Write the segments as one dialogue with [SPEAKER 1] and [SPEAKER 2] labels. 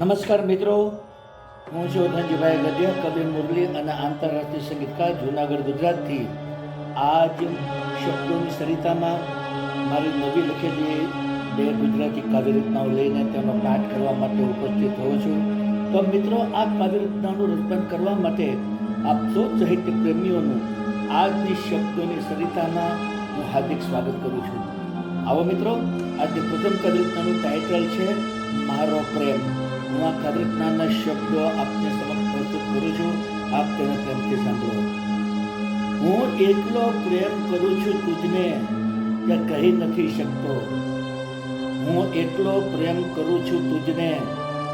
[SPEAKER 1] નમસ્કાર મિત્રો. હું છું ધનજીભાઈ ગઢિયા કવિ મુરલી અને આંતરરાષ્ટ્રીય સંગીતકાર, જૂનાગઢ, ગુજરાતથી. આજ શબ્દોની સરિતામાં મારી નવી લખેલી બે ગુજરાતી કાવ્ય રચનાઓ લઈને તેનો પાઠ કરવા માટે ઉપસ્થિત થયો છું. તો મિત્રો, આ કાવ્ય રચનાનું રચન કરવા માટે આપ સૌ સાહિત્ય પ્રેમીઓનું આજની શબ્દોની સરિતામાં હું હાર્દિક સ્વાગત કરું છું. આવો મિત્રો, આજે પ્રથમ કાવ્ય રચનાનું ટાઇટલ છે, મારો પ્રેમ. હું આ કાવ્ય શબ્દો આપને સમક્ષ પ્રસ્તુત કરું છું. આપ તેને પ્રેમથી સાંભળો. હું એટલો પ્રેમ કરું છું તુજને કે કહી નથી શકતો. હું એટલો પ્રેમ કરું છું તુજને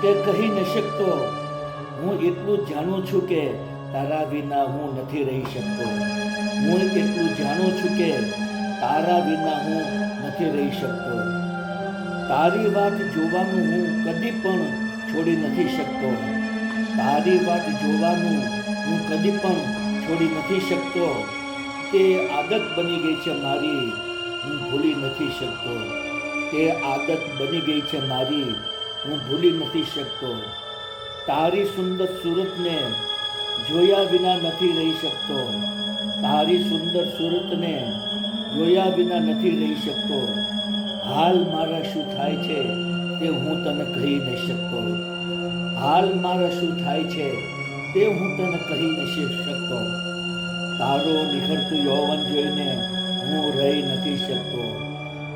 [SPEAKER 1] કે કહી ન શકતો. હું એટલું જાણું છું કે તારા વિના હું નથી રહી શકતો. હું એટલું જાણું છું કે તારા વિના હું નથી રહી શકતો. તારી વાત જોવાનું હું કદી પણ છોડી નથી શકતો. તારી વાત જોવાનું હું કદી પણ છોડી નથી શકતો. તે આદત બની ગઈ છે મારી. હું ભૂલી નથી શકતો. તે આદત બની ગઈ છે મારી. હું ભૂલી નથી શકતો. તારી સુંદર સુરતને જોયા વિના નથી રહી શકતો. તારી સુંદર સુરતને જોયા વિના નથી રહી શકતો. હાલ મારા શું થાય છે? તે હું તને કહી નહીં શકતો. હાલ મારા શું થાય છે તે હું તને કહી નથી શકતો. તારો નિખરતું યૌવન જોઈને હું રહી નથી શકતો.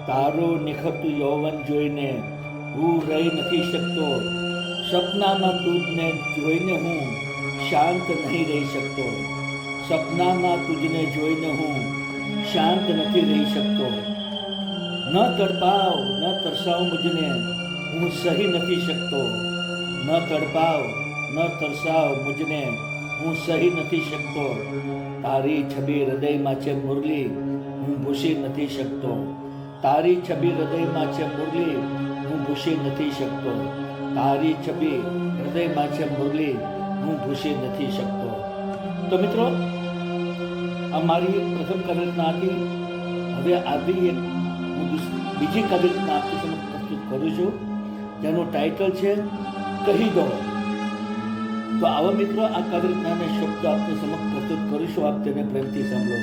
[SPEAKER 1] તારો નિખરતું યૌવન જોઈને હું રહી નથી શકતો. સપનામાં તુજને જોઈને હું શાંત નહીં રહી શકતો. સપનામાં તુજને જોઈને હું શાંત નથી રહી શકતો. ન તડપાવ, ન તરસાવ મુજને હું સહી નથી શકતો. ન તડપાવ, ન તરસાવ મુજને. હું સહી નથી શકતો. તારી છબી હૃદયમાં છે મુરલી, હું ભૂસી નથી શકતો. તારી છબી હૃદયમાં છે મુરલી, હું ભૂસી નથી શકતો. તારી છબી હૃદયમાં છે મુરલી, હું ભૂસી નથી શકતો. તો મિત્રો, આ મારી પ્રથમ કવિતા હતી હવે આવી એક હું બીજી કવિતા આપતી સમક્ષ પ્રસ્તુત કરું છું. જેનું ટાઇટલ છે કહી દો. તો આવા મિત્રો, આ કવિતાના શબ્દ આપને સમક્ષ પ્રસ્તુત કરીશું. આપ તેને પ્રેમથી સાંભળો.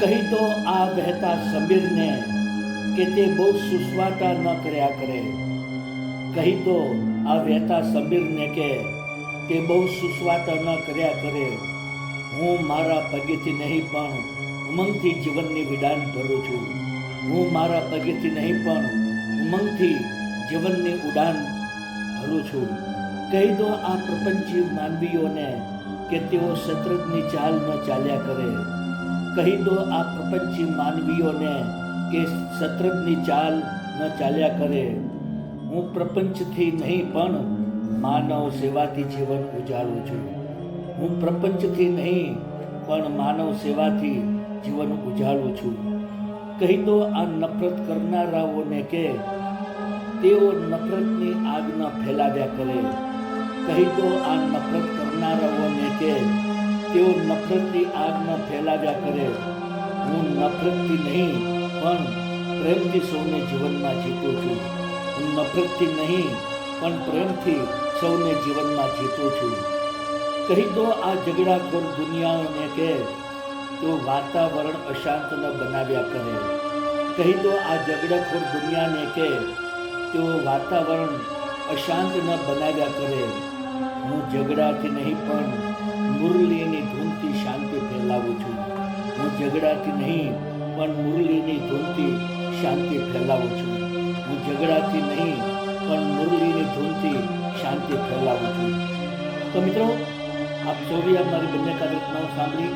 [SPEAKER 1] કહી દો, આ વહેતા સમીરને કે તે બહુ સુસવાટા ન કર્યા કરે. કહી દો, આ વહેતા સમીરને કે તે બહુ સુસવાટા ન કર્યા કરે. હું મારા પગેથી નહીં પણ ઉમંગથી જીવનની વિડાન ભરું છું. હું મારા પગેથી નહીં પણ ઉમંગથી જીવનની ઉડાન ભરું છું. કહી દો આ પ્રપંચી માનવીઓને કે તેઓ શત્રુજની ચાલ ન ચાલ્યા કરે. કહી દો આ પ્રપંચી માનવીઓને કે શત્રુજની ચાલ ન ચાલ્યા કરે. હું પ્રપંચથી નહીં પણ માનવ સેવાથી જીવન ઉજાળું છું. હું પ્રપંચથી નહીં પણ માનવ સેવાથી જીવન ઉજાળું છું. કહી દો આ નફરત કરનારાઓને કે તેઓ નફરતની આગના ફેલાવ્યા કરે. કહી તો આ નફરત કરનારાઓને કે, તેઓ નફરતની આગમાં ફેલાવ્યા કરે. હું નફરતથી નહીં, પણ પ્રેમથી સૌને જીવનમાં જીતું છું. હું નફરતથી નહીં, પણ પ્રેમથી સૌને જીવનમાં જીતું છું. કહી તો આ ઝઘડાખોર દુનિયાઓને કે, તો વાતાવરણ અશાંત ન બનાવ્યા કરે. કહી તો આ ઝઘડાખોર દુનિયાને કે તેઓ વાતાવરણ અશાંત ન બનાવ્યા કરે. હું ઝઘડાથી નહીં, પણ મુરલીની ધૂનથી શાંતિ ફેલાવું છું. હું ઝઘડાથી નહીં, પણ મુરલીની ધૂનથી શાંતિ ફેલાવું છું. હું ઝઘડાથી નહીં, પણ મુરલીની ધૂનથી શાંતિ ફેલાવું છું. તો મિત્રો, આપ સૌએ અમારી મારી બંને કાવ્યરચનાઓ સાંભળી.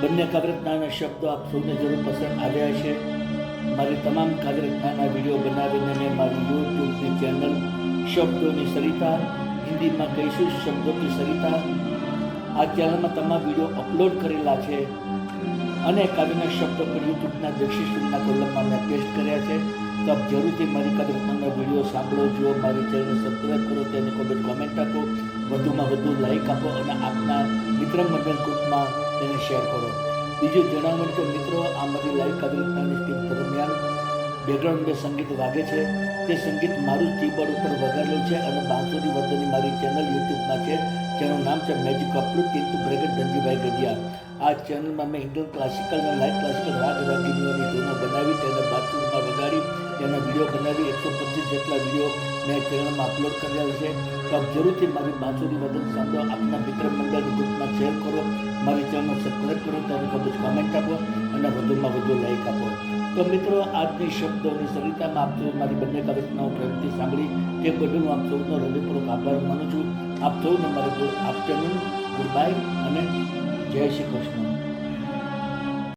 [SPEAKER 1] બંને કાવ્યરચનાના શબ્દો આપ સૌને જરૂર પસંદ આવ્યા છે મારી તમામ કાવ્યરચનાના વીડિયો બનાવીને મેં મારી યુટ્યુબની ચેનલ શબ્દોની સરિતા, હિન્દીમાં કહીશું શબ્દોની સરિતા. આ ચેનલમાં તમામ વીડિયો અપલોડ કરેલા છે અને કાવ્યના શબ્દો પર યુટ્યુબના દક્ષિણના કોલમમાં મેં પેસ્ટ કર્યા છે. તો આપ જરૂરથી મારી કાવ્યના વીડિયો સાંભળો, જુઓ, મારી ચેનલ સબસ્ક્રાઈબ કરો, તેને કોમેન્ટ કોમેન્ટ આપો. વધુમાં વધુ લાઈક આપો અને આપના મિત્ર મંડળ ગ્રુપમાં તેને શેર કરો. બીજું જણાવવાનું કે મિત્રો, આ મારી લાઈવ કાવ્યરચનાની સ્ટીમ દરમિયાન બેકગ્રાઉન્ડ જે સંગીત વાગે છે. તે સંગીત મારું કીબોર્ડ ઉપર વગાડેલું છે અને બાંસુરી વર્ધનની મારી ચેનલ યુટ્યુબમાં છે. જેનું નામ છે મેજિક અપલોડ ટીતુ બ્રેગેટ ધનજીભાઈ ગઢિયા. આ ચેનલમાં મેં ઇન્ડિયન ક્લાસિકલ અને લાઇટ ક્લાસિકલ રાગ રાગીનીઓની ધૂનો બનાવી તેને બાથરૂમમાં વગાડી તેના વીડિયો બનાવી એકસો પચીસ જેટલા વીડિયો મેં ચેનલમાં અપલોડ કરેલા છે. તો આપ જરૂરથી મારી બાંસુરી વર્ધન સાંભળો. આપના મિત્ર મંડળની ગ્રુપમાં શેર કરો. મારી ચેનલ સબસ્ક્રાઈબ કરો. તેને ખૂબ કોમેન્ટ આપો અને વધુમાં વધુ લાઇક આપો. તો મિત્રો, આજની શબ્દોની સરિતામાં આપ સૌ મારી બંને કવિતાઓ પ્રેમથી સાંભળી. તે બદલ હું આપ સૌનો હૃદયપૂર્વક આભાર માનું છું. આપ સૌને મારે ગુડ આફ્ટરનૂન ગુડ બાય અને જય શ્રી કૃષ્ણ.